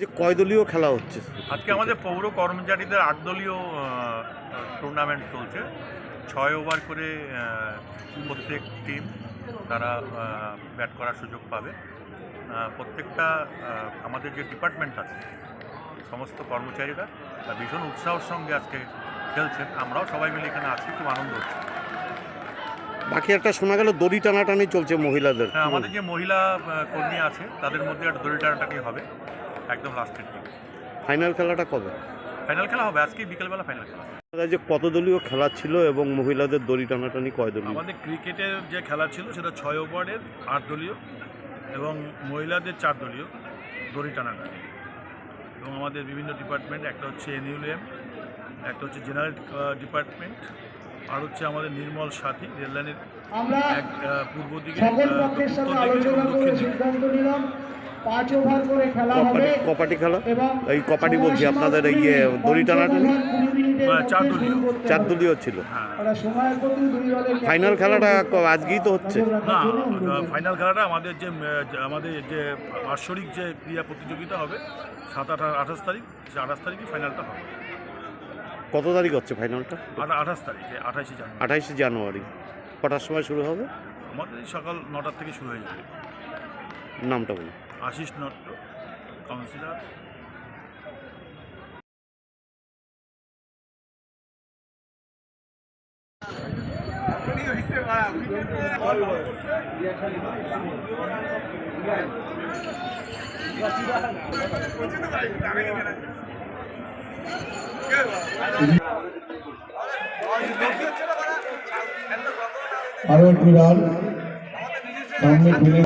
যে কয় দলীয় খেলা হচ্ছে? আজকে আমাদের পৌর কর্মচারীদের আট দলীয় টুর্নামেন্ট চলছে। ছয় ওভার করে প্রত্যেক টিম তারা ব্যাট করার সুযোগ পাবে। প্রত্যেকটা আমাদের যে ডিপার্টমেন্ট আছে সমস্ত কর্মচারীরা ভীষণ উৎসাহের সঙ্গে আজকে খেলছেন। আমরাও সবাই মিলে এখানে আছি খুব আনন্দ হচ্ছে। বাকি একটা শোনা গেল দড়ি টানাটানি চলছে মহিলাদের। হ্যাঁ আমাদের যে মহিলা কর্মী আছে তাদের মধ্যে একটা দড়ি টানাটানি হবে। একদম লাস্টের দিকে ফাইনাল খেলাটা কবে? ফাইনাল খেলা হবে আজকে বিকেলবেলা ফাইনাল খেলা যে কত দলীয় খেলা ছিল এবং মহিলাদের দড়ি টানাটানি কয় দলীয় আমাদের ক্রিকেটের যে খেলা ছিল সেটা ছয় ওভারের আট দলীয় এবং মহিলাদের চার দলীয় দড়ি টানাটানি। এবং আমাদের বিভিন্ন ডিপার্টমেন্ট একটা হচ্ছে এনইউএম একটা হচ্ছে জেনারেল ডিপার্টমেন্ট আর হচ্ছে আমাদের নির্মল সাথী রেললাইনের এক পূর্ব দিকে দিকে এবং দক্ষিণ দিকে সিদ্ধান্ত নিলাম। পাঁচ ওভার করে খেলা হবে কপাটি খেলা? এই কপাটি বলছি আপনাদের এই ইয়ে দড়ি টানাটানি হ্যাঁ, চার দলীয়। ছিল। হ্যাঁ। ফাইনাল খেলাটা আজকেই তো হচ্ছে। না ফাইনাল খেলাটা আমাদের যে আমাদের যে বাৎসরিক যে ক্রীড়া প্রতিযোগিতা হবে সাত আট আঠাশ তারিখ সে আঠাশ তারিখে ফাইনালটা হবে। কত তারিখ হচ্ছে ফাইনালটা? আঠাশ তারিখে আঠাশে জানুয়ারি। আঠাইশে জানুয়ারি। কটার সময় শুরু হবে? আমাদের এই সকাল নটার থেকে শুরু হয়ে যাবে। নামটা বলুন। আশিস নট্ট কাউন্সিলর। আরও একটি সামনে ফিরে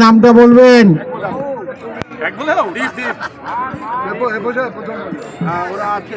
নামটা বলবেন। ওরা আছে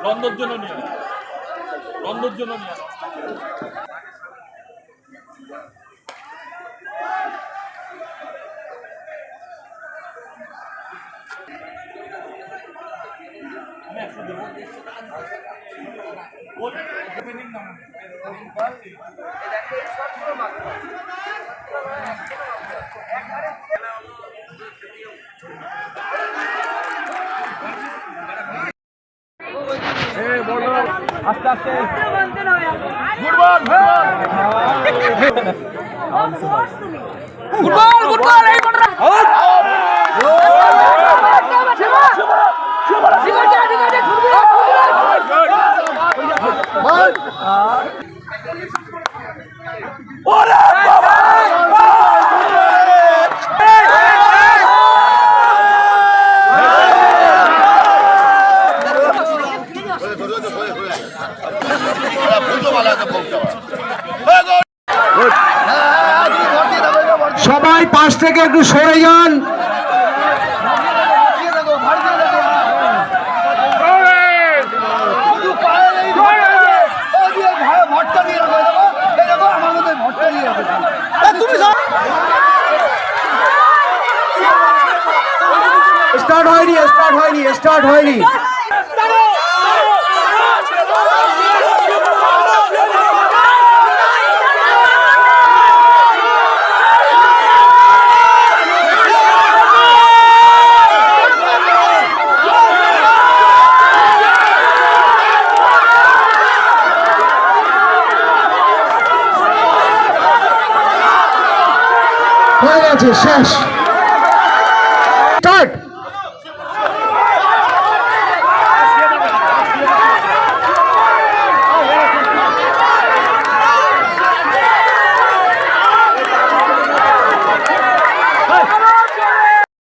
দ্বন্দ্বর জন্য নিয়ে দ্বন্দ্বর জন্য নিয়ে আস্তে আস্তে। গুড বল গুড বল এই সবাই পাশ থেকে একটু সরে যান। স্টার্ট হয়নি স্টার্ট হয়নি স্টার্ট হয়নি। হয়ে গেছে শেষ